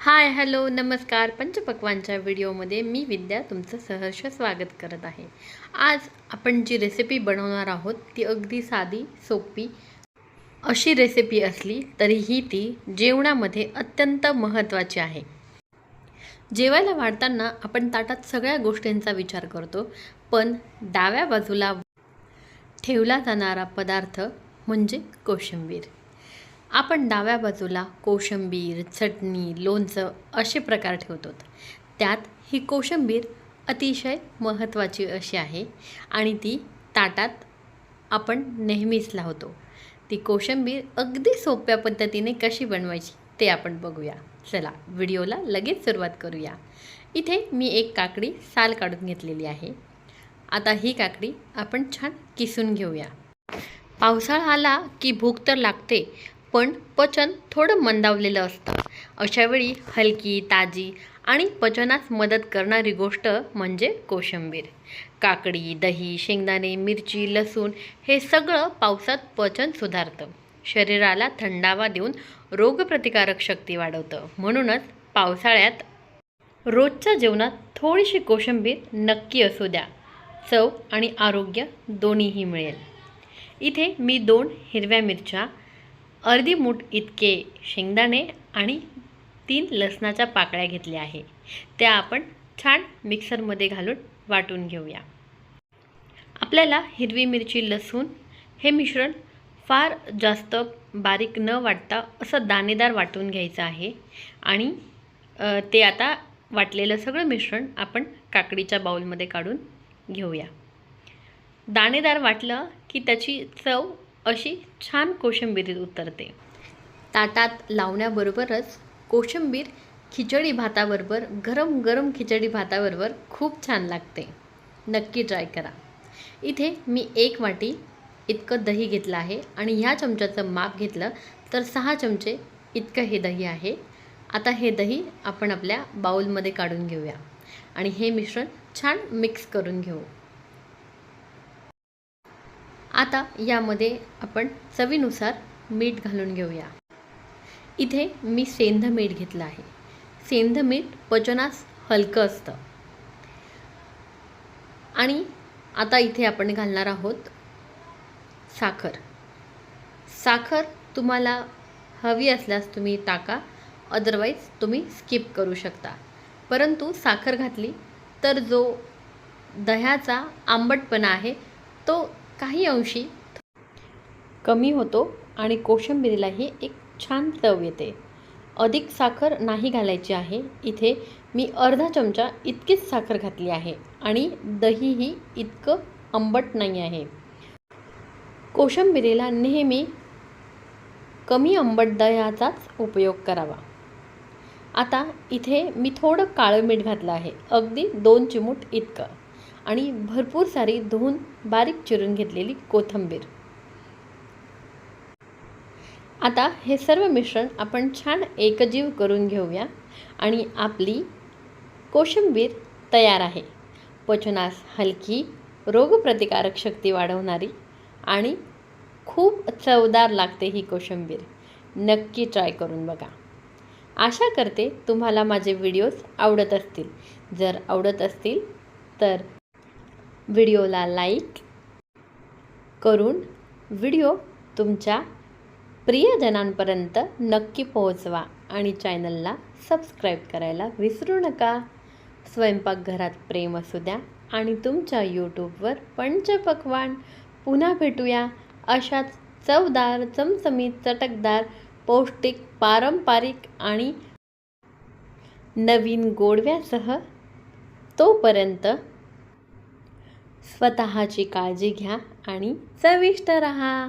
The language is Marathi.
हाय हॅलो नमस्कार. पंचपक्वांच्या व्हिडिओमध्ये मी विद्या तुमचं सहर्ष स्वागत करत आहे. आज आपण जी रेसिपी बनवणार आहोत ती अगदी साधी सोपी अशी रेसिपी असली तरीही ती जेवणामध्ये अत्यंत महत्त्वाची आहे. जेवायला वाढताना आपण ताटात सगळ्या गोष्टींचा विचार करतो पण डाव्या बाजूला ठेवला जाणारा पदार्थ म्हणजे कोशिंबीर. आपण डाव्या बाजूला कोशिंबीर चटणी लोणचं असे प्रकार ठेवतो. त्यात ही कोशिंबीर अतिशय महत्त्वाची अशी आहे आणि ती ताटात आपण नेहमीच लावतो. ती कोशिंबीर अगदी सोप्या पद्धतीने कशी बनवायची ते आपण बघूया. चला व्हिडिओला लगेच सुरुवात करूया. इथे मी एक काकडी साल काढून घेतलेली आहे. आता ही काकडी आपण छान किसून घेऊया. पावसाळा आला की भूक तर लागते पण पचन थोडं मंदावलेलं असतं. अशावेळी हलकी ताजी आणि पचनास मदत करणारी गोष्ट म्हणजे कोशिंबीर. काकडी दही शेंगदाणे मिरची लसूण हे सगळं पावसात पचन सुधारतं. शरीराला थंडावा देऊन रोगप्रतिकारक शक्ती वाढवतं. म्हणूनच पावसाळ्यात रोजच्या जेवणात थोडीशी कोशिंबीर नक्की असू द्या. चव आणि आरोग्य दोन्हीही मिळेल. इथे मी दोन हिरव्या मिरच्या अर्धी मूठ इतके शेंगदाणे आणि तीन लसणाच्या पाकळ्या घेतल्या आहे. त्या आपण छान मिक्सरमध्ये घालून वाटून घेऊया. आपल्याला हिरवी मिरची लसूण हे मिश्रण फार जास्त बारीक न वाटता असं दाणेदार वाटून घ्यायचं आहे आणि ते आता वाटलेलं सगळं मिश्रण आपण काकडीच्या बाउलमध्ये काढून घेऊया. दाणेदार वाटलं की त्याची चव अशी छान कोशिंबिरीत उतरते. ताटात लावण्याबरोबरच कोशिंबीर खिचडी भाताबरोबर गरम गरम खिचडी भाताबरोबर खूप छान लागते. नक्की ट्राय करा. इथे मी एक वाटी इतकं दही घेतलं आहे आणि ह्या चमच्याचं माप घेतलं तर सहा चमचे इतकं हे दही आहे. आता हे दही आपण आपल्या बाउलमध्ये काढून घेऊया. आणि हे मिश्रण छान मिक्स करून घेऊ. आता यामध्ये आपण चवीनुसार मीठ घालून घेऊया. इथे मी सेंध मीठ घेतलं आहे. सेंध मीठ पचनास हलकं असतं. आणि आता इथे आपण घालणार आहोत साखर. साखर तुम्हाला हवी असल्यास तुम्ही टाका अदरवाईज तुम्ही स्किप करू शकता. परंतु साखर घातली तर जो दह्याचा आंबटपणा आहे तो काही अंशी कमी होतो आणि कोशंबिरीलाही एक छान चव येते. अधिक साखर नाही घालायची आहे. इथे मी अर्धा चमचा इतकीच साखर घातली आहे आणि दहीही इतकं आंबट नाही आहे. कोशंबिरीला नेहमी कमी आंबट दह्याचाच उपयोग करावा. आता इथे मी थोडं काळं मीठ घातलं आहे. अगदी दोन चिमूट इतकं. आणि भरपूर सारी धुवून बारीक चिरून घेतलेली कोथिंबीर. आता हे सर्व मिश्रण आपण छान एकजीव करून घेऊया आणि आपली कोशिंबीर तयार आहे. पचनास हलकी रोगप्रतिकारक शक्ती वाढवणारी आणि खूप चवदार लागते ही कोशिंबीर. नक्की ट्राय करून बघा. आशा करते तुम्हाला माझे व्हिडिओज आवडत असतील. जर आवडत असतील तर व्हिडिओला लाईक करून व्हिडिओ तुमच्या प्रियजनांपर्यंत नक्की पोहोचवा आणि चॅनलला सबस्क्राईब करायला विसरू नका. स्वयंपाकघरात प्रेम असू द्या आणि तुमच्या यूट्यूबवर पंचपक्वान पुन्हा भेटूया. अशाच चवदार चमचमीत चटकदार पौष्टिक पारंपरिक आणि नवीन गोडव्यासह तोपर्यंत स्वतःची काळजी घ्या आणि चविष्ट रहा.